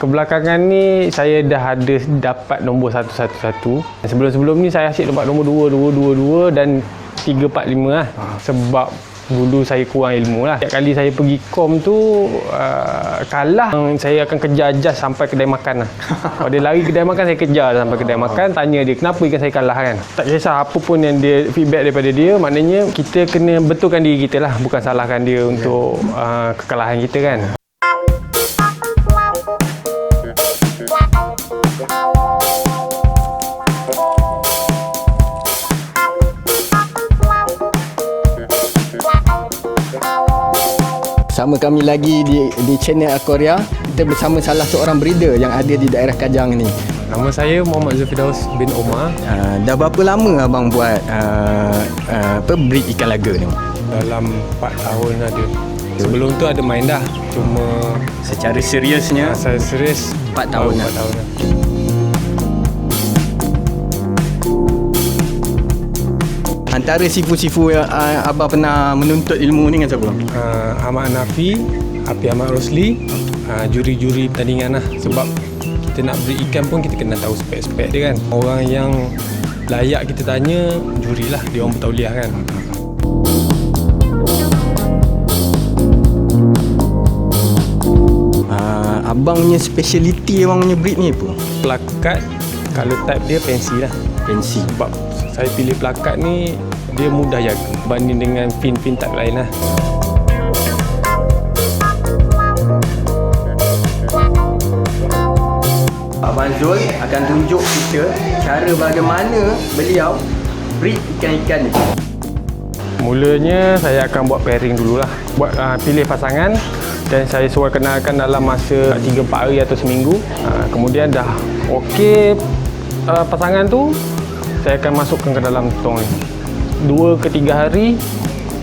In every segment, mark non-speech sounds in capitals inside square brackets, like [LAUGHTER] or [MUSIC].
Kebelakangan ni saya dah ada dapat nombor 111. Sebelum-sebelum ni saya asyik dapat nombor 2, 2, 2, 2 dan 3, 4, 5 lah. Sebab dulu saya kurang ilmu lah. Setiap kali saya pergi kom tu uh, kalah, saya akan kejar jas sampai kedai makan lah. [LAUGHS] Kalau dia lari kedai makan, saya kejar sampai kedai makan. Tanya dia, kenapa ikan saya kalah kan? Tak kisah apa pun yang dia feedback daripada dia, maknanya kita kena betulkan diri kita lah. Bukan salahkan dia untuk uh, kekalahan kita kan. Bersama kami lagi di di channel Akoria. Kita bersama salah seorang breeder yang ada di daerah Kajang ni. Nama saya Muhammad Zulfidaus bin Omar. Uh, dah berapa lama abang buat uh, uh, apa breed ikan laga ni? Dalam 4 tahun ada. Sebelum tu ada main dah. Cuma Secara seriusnya saya serius 4 tahun dah. 4 tahun dah. Antara sifu-sifu yang uh, abang pernah menuntut ilmu ni dengan siapa? uh, Ahmad Nafi, Api Ahmad Rosli, uh, juri-juri pertandingan lah. Sebab kita nak beri ikan pun kita kena tahu spek-spek dia kan. Orang yang layak kita tanya, juri lah. Dia orang bertauliah kan. Uh, abang punya speciality abang punya breed ni apa? Plakat, color type dia pensi lah. Fancy. Sebab saya pilih plakat ni, dia mudah jaga. Banding dengan fin-fin type lain lah. Abang Zul akan tunjuk kita cara bagaimana beliau breed ikan-ikan ni. Mulanya saya akan buat pairing dululah. Buat uh, pilih pasangan dan saya suruh kenalkan dalam masa 3-4 hari atau seminggu. Uh, kemudian dah okey uh, pasangan tu saya akan masukkan ke dalam tong ni. Dua ke tiga hari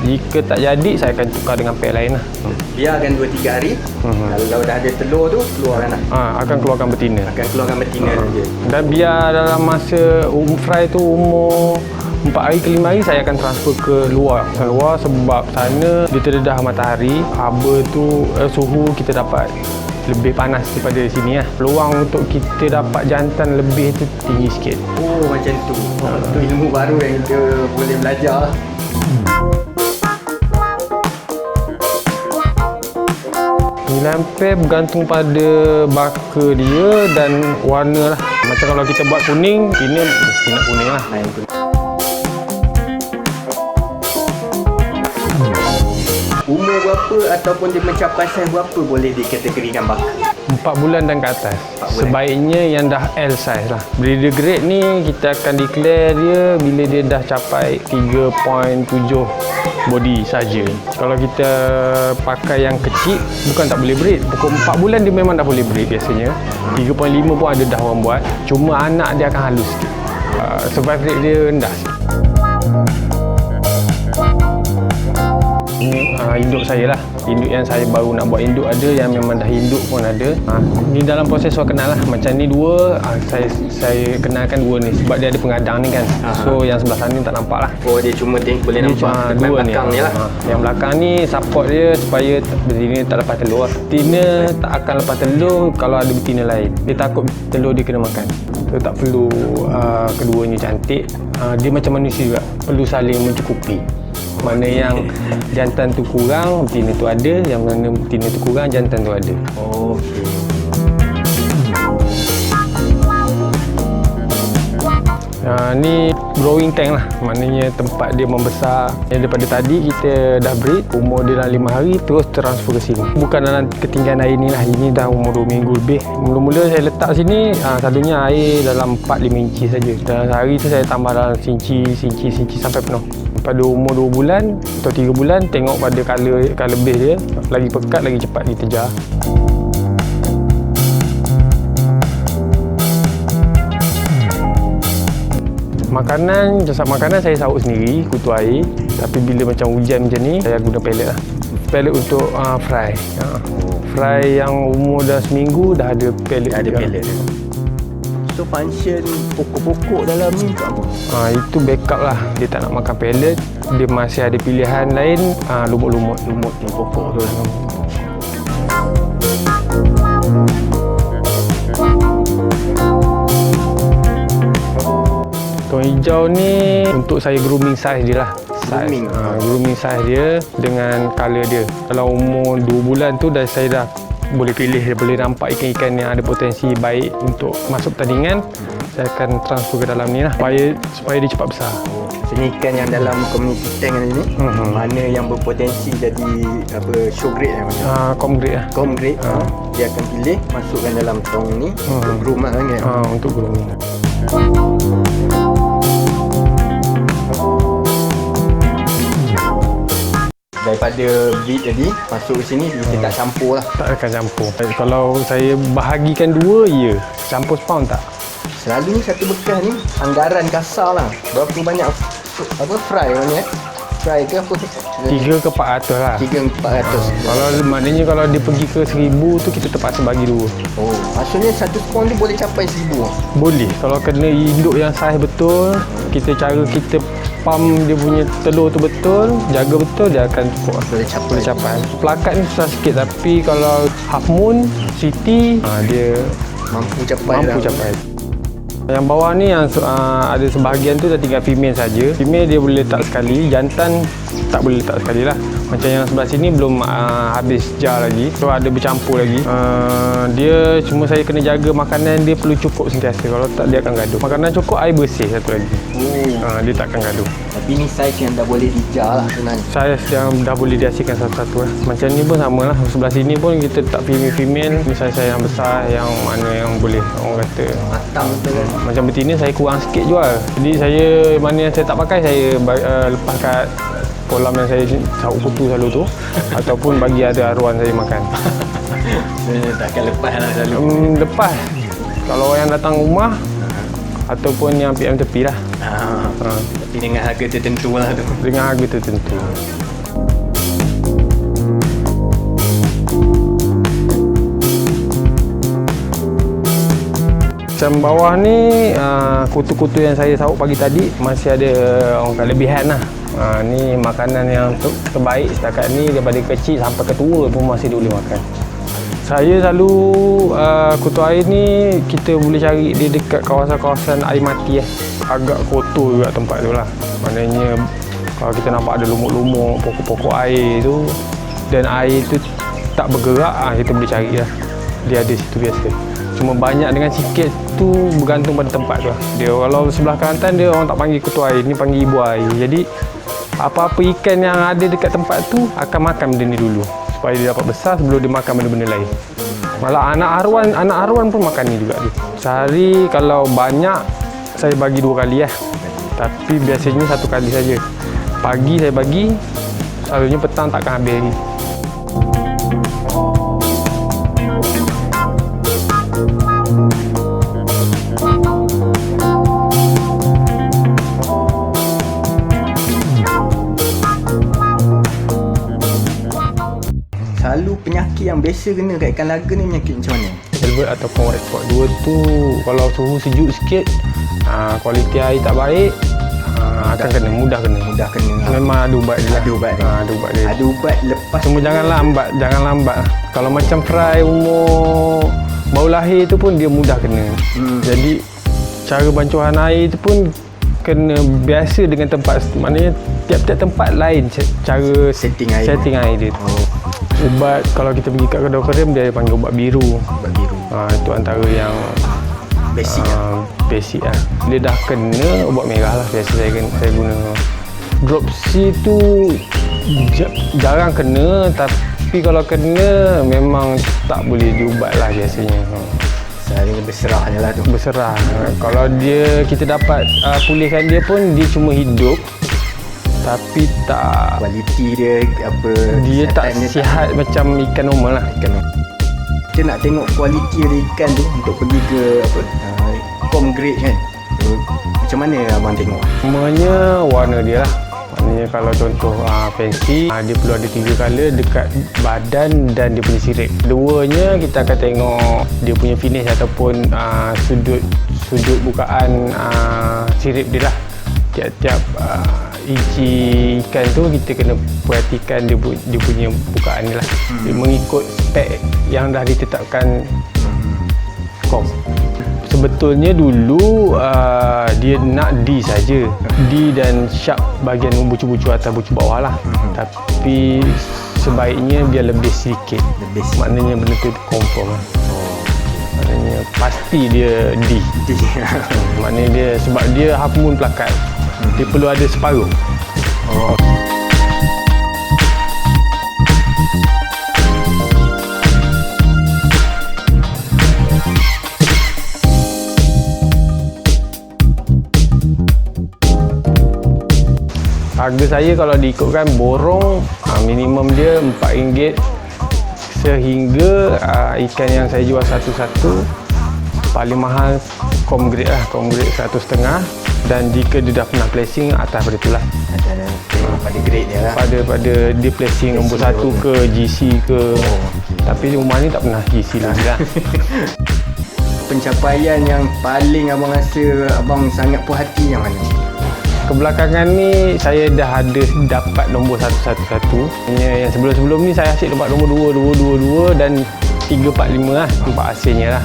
jika tak jadi saya akan tukar dengan pair lain lah. Biarkan 2-3 hari. Mhm. Kalau dah ada telur tu, keluarkan lah. Uh, akan keluarkan betina. Akan keluarkan betina dia. Dan biar dalam masa um, fry tu umur 4 hari ke 5 hari saya akan transfer ke luar. Ke luar sebab sana dia terdedah matahari, haba tu uh, suhu kita dapat lebih panas daripada sini lah. Peluang untuk kita dapat jantan lebih tu tinggi sikit. Oh macam tu. Oh, tu ilmu baru yang kita boleh belajar. Nilai pair bergantung pada baka dia dan warna lah. Macam kalau kita buat kuning, ini mesti nak kuning lah. Lain pun. Berapa ataupun dia mencapai saiz berapa boleh dikategorikan baka? 4 bulan dan ke atas. Sebaiknya yang dah L size lah. Breeder grade ni kita akan declare dia bila dia dah capai 3.7 body saja. Kalau kita pakai yang kecil bukan tak boleh breed. Pukul 4 bulan dia memang dah boleh breed biasanya. 3.5 pun ada dah orang buat. Cuma anak dia akan halus sikit. Uh, survive rate dia rendah sikit. Ini uh, induk saya lah Induk yang saya baru nak buat induk ada Yang memang dah induk pun ada uh, Ni dalam proses saya kenal lah Macam ni dua uh, saya, saya kenalkan dua ni Sebab dia ada pengadang ni kan So yang sebelah sana ni tak nampak lah Oh dia cuma teng- boleh nampak cuma dekat belakang ni lah. Ah, Yang belakang ni support dia supaya betina tak lepas telur lah. Betina tak akan lepas telur kalau ada betina lain. Dia takut telur dia kena makan. So tak perlu uh, keduanya cantik. Uh, dia macam manusia juga. Perlu saling mencukupi. Mana yang jantan tu kurang, betina tu ada. Yang mana betina tu kurang, jantan tu ada. Oh, okey. Uh, ni growing tank lah. Maknanya tempat dia membesar. Yang daripada tadi kita dah breed Umur dia dalam 5 hari terus transfer ke sini. Bukan dalam ketinggian air ni lah Ini dah umur 2 minggu lebih. Mula-mula saya letak sini uh, Selalunya air dalam 4-5 inci saja. Dalam sehari tu saya tambah dalam sinci, sinci, sinci sampai penuh. Pada umur 2 bulan atau 3 bulan tengok pada color, color base dia. Lagi pekat lagi cepat ditejar Makanan, jasa makanan saya sauk sendiri, kutu air. Tapi bila macam hujan macam ni, saya guna pellet lah. Pellet untuk uh, fry. Uh, fry yang umur dah seminggu, dah ada pellet. Ada juga. pellet. So function pokok-pokok dalam ni untuk apa? Uh, itu backup lah. Dia tak nak makan pellet. Dia masih ada pilihan lain, uh, lumut-lumut. Lumut ni pokok tu Hijau ni untuk saya grooming size dia lah. Size. Grooming. Ha, grooming size dia dengan colour dia. Kalau umur 2 bulan tu dah saya dah boleh pilih dia boleh nampak ikan-ikan yang ada potensi baik untuk masuk pertandingan saya akan transfer ke dalam ni lah supaya supaya dia cepat besar Maksudnya ikan yang dalam community tank ni Mhm. Mana yang berpotensi jadi apa show grade lah macam uh, com grade lah Com grade Dia akan pilih Masukkan dalam tong ni Untuk groom lah kan uh, untuk grooming Daripada breed tadi Masuk ke sini Kita tak campur lah. Tak akan campur. Kalau saya bahagikan dua ya. Campur spawn tak? Selalu satu bekas ni Anggaran kasar lah. Berapa banyak Apa fry ni eh? Fry ke apa? 3 ke 400 lah. 3 400 kalau maknanya kalau dia pergi ke 1000 tu kita terpaksa bagi dua. Oh Maksudnya satu spawn tu boleh capai 1000 boleh. Kalau kena induk yang saiz betul kita cara kita pump dia punya telur tu betul jaga betul dia akan cukup. Boleh capai boleh capai pelakat ni susah sikit tapi kalau half moon city ha, dia Mampu capai mampu lah. capai yang bawah ni yang uh, ada sebahagian tu dah tinggal female saja. Female dia boleh letak sekali, jantan tak boleh letak sekali lah. Macam yang sebelah sini belum uh, habis jar lagi. So ada bercampur lagi. Uh, dia cuma saya kena jaga makanan dia perlu cukup sentiasa. Kalau tak dia akan gaduh. Makanan cukup, air bersih satu lagi. Oh Uh, dia tak akan gaduh. Tapi ni saiz yang dah boleh dijar lah sebenarnya Saya yang dah boleh dihasilkan satu-satu lah. Macam ni pun sama lah. Sebelah sini pun kita tak female-female. Ni saya yang besar yang mana yang boleh orang kata Matang betul kan macam betina saya kurang sikit jual jadi saya mana yang saya tak pakai saya uh, lepas kat kolam yang saya sauk kutu selalu tu [LAUGHS] ataupun bagi ada arwan saya makan. Takkan lepas lah selalu. Um, lepas. Kalau orang yang datang rumah ataupun yang PM tepi lah. Ha. ha, Tapi dengan harga tertentu lah tu. Dengan harga tertentu. Macam bawah ni uh, kutu-kutu yang saya sauk pagi tadi masih ada orang kata lebihan lah. Uh, ni makanan yang ter- terbaik setakat ni daripada kecil sampai ke tua pun masih boleh makan. Saya selalu uh, kutu air ni kita boleh cari dia dekat kawasan-kawasan air mati eh. Agak kotor juga tempat tu lah. Maknanya kalau kita nampak ada lumuk-lumuk pokok-pokok air tu dan air tu tak bergerak ah kita boleh cari lah. Dia ada situ biasa. Cuma banyak dengan sikit tu bergantung pada tempat tu lah. Dia kalau sebelah Kelantan dia orang tak panggil kutu air, ni panggil ibu air. Jadi apa-apa ikan yang ada dekat tempat tu akan makan benda ni dulu supaya dia dapat besar sebelum dia makan benda-benda lain. Malah anak arwan, anak arwan pun makan ni juga tu. Sehari kalau banyak saya bagi dua kali lah. Tapi biasanya satu kali saja. Pagi saya bagi, selalunya petang takkan habis lagi. Biasa kena kat ikan laga ni penyakit macam mana? Velvet ataupun white spot dua tu kalau suhu sejuk sikit aa, kualiti air tak baik aa, akan kena mudah kena Mudah kena memang ada ubat dia lah. Ada ubat dia. Aa, ada ubat dia Ada ubat lepas cuma jangan lambat jangan lambat kalau macam fry umur baru lahir tu pun dia mudah kena Hmm. jadi cara bancuhan air tu pun kena biasa dengan tempat maknanya tiap-tiap tempat lain ca- cara Setting air. setting air dia tu. Oh, ubat kalau kita pergi kat kedai kerim dia panggil ubat biru. Ubat biru. Ha, itu antara yang Basic. uh, basic lah dia dah kena ubat merah lah biasa saya, kena, saya guna. Drop C tu ja- jarang kena tapi kalau kena memang tak boleh diubat lah biasanya. Ha. Selalunya berserah je lah tu. Berserah. Kalau dia kita dapat uh, pulihkan dia pun dia cuma hidup tapi tak Kualiti dia apa dia tak sihat macam ikan normal lah. Ikan kita nak tengok kualiti dari ikan tu untuk pergi ke apa uh, com grade kan. So, macam mana abang tengok? Semuanya warna dia lah. Maknanya kalau contoh uh, fancy uh, Dia perlu ada tiga colour dekat badan dan dia punya sirip Duanya kita akan tengok dia punya finish ataupun uh, sudut sudut bukaan uh, sirip dia lah. Tiap-tiap uh, inci ikan tu kita kena perhatikan dia, dia punya bukaan dia lah Dia mengikut spek yang dah ditetapkan kom. sebetulnya dulu uh, dia nak D saja. D dan sharp bahagian bucu-bucu atas bucu bawah lah. Tapi sebaiknya dia lebih sedikit. Lebih sikit. Maknanya benda tu confirm. Oh. Maknanya pasti dia D. [LAUGHS] Maknanya dia sebab dia half moon plakat. Dia perlu ada separuh. oh. Harga saya kalau diikutkan borong uh, minimum dia RM4 sehingga uh, ikan yang saya jual satu-satu paling mahal com grade lah com grade satu setengah dan jika dia dah pernah placing atas pada itulah pada grade dia lah. pada pada dia placing nombor satu ke GC ke tapi rumah ni tak pernah GC lagi lah [LAUGHS] Pencapaian yang paling abang rasa abang sangat puas hati yang mana? Kebelakangan ni saya dah ada dapat nombor satu-satu-satu. Yang yang sebelum-sebelum ni saya asyik dapat nombor dua, dua, dua, dua dan tiga, empat, lima lah. Empat hasilnya lah.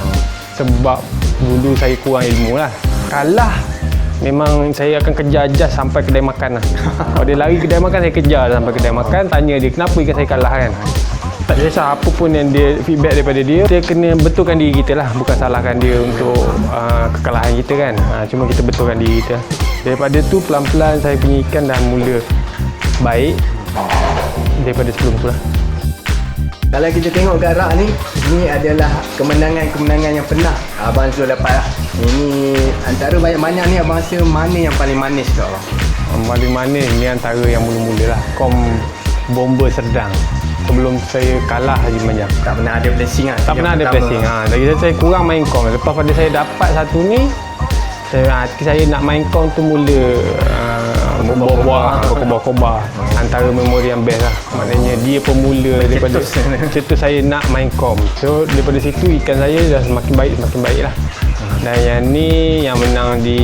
Sebab dulu saya kurang ilmu lah. Kalah memang saya akan kejar just sampai kedai makan lah. Kalau dia lari kedai makan, saya kejar sampai kedai makan. Tanya dia kenapa ikan saya kalah kan. Tak kisah apa pun yang dia feedback daripada dia Kita kena betulkan diri kita lah Bukan salahkan dia untuk uh, kekalahan kita kan uh, Cuma kita betulkan diri kita Daripada tu pelan-pelan saya punya ikan dah mula baik Daripada sebelum tu lah Kalau kita tengok kat rak ni, ni adalah kemenangan-kemenangan yang pernah Abang Zul dapat lah. Ini antara banyak-banyak ni abang rasa mana yang paling manis tu abang? Paling manis ni antara yang mula-mula lah Kom bomba serdang Sebelum saya kalah Haji Manjang Tak pernah ada blessing lah. Tak pernah ada pertama. placing ha. Lagi saya kurang main kom Lepas pada saya dapat satu ni saya, hati saya nak main kom tu mula uh, berbual-bual berkobar-kobar antara memori yang best lah maknanya dia pemula [LAUGHS] daripada cetus saya nak main kom so daripada situ ikan saya dah semakin baik semakin baik lah dan yang ni yang menang di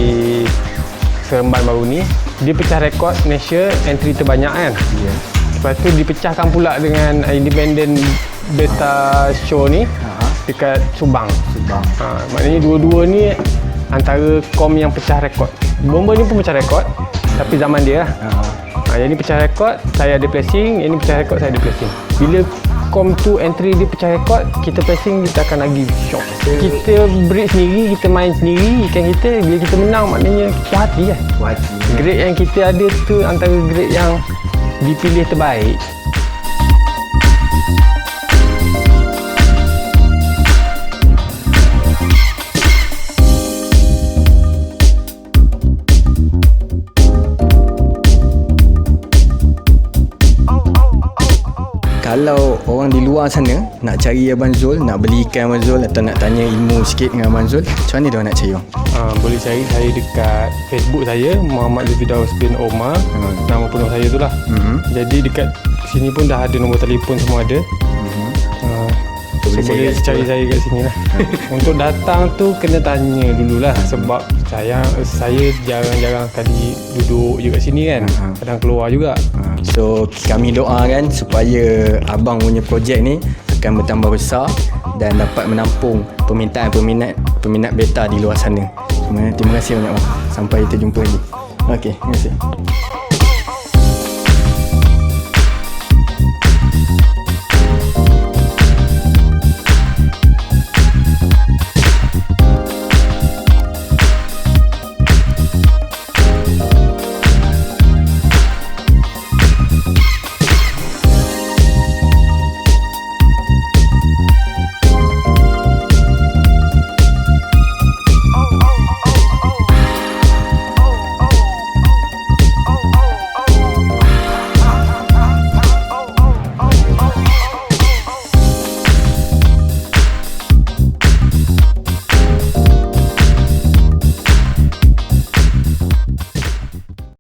Seremban baru ni dia pecah rekod Malaysia entry terbanyak kan Ya. Lepas tu dipecahkan pula dengan independent beta show ni Ha. dekat Subang. Subang. Ha, maknanya dua-dua ni antara kom yang pecah rekod. Bomba ni pun pecah rekod tapi zaman dia lah. Ha. Ha, yang ni pecah rekod, saya ada placing, yang ni pecah rekod, saya ada placing. Bila kom tu entry dia pecah rekod, kita placing kita akan lagi shock. Kita breed sendiri, kita main sendiri ikan kita, bila kita menang maknanya puas hati lah. Puas hati. Grade yang kita ada tu antara grade yang dipilih terbaik. Kalau orang di luar sana nak cari Abang Zul, nak beli ikan Abang Zul atau nak tanya ilmu sikit dengan Abang Zul, macam mana dia nak cari orang? Uh, boleh cari saya dekat Facebook saya Muhammad Zufidaus bin Omar Hmm. nama penuh saya tu lah Mhm. jadi dekat sini pun dah ada nombor telefon semua ada Boleh cari situ cari lah. saya kat sini lah [LAUGHS] untuk datang tu kena tanya dululah sebab saya saya jarang-jarang kali duduk je kat sini kan Hmm. kadang keluar juga Ha, So kami doakan supaya abang punya projek ni akan bertambah besar dan dapat menampung permintaan peminat peminat beta di luar sana. Terima, terima kasih banyak bang. Sampai kita jumpa lagi. Okey, terima kasih.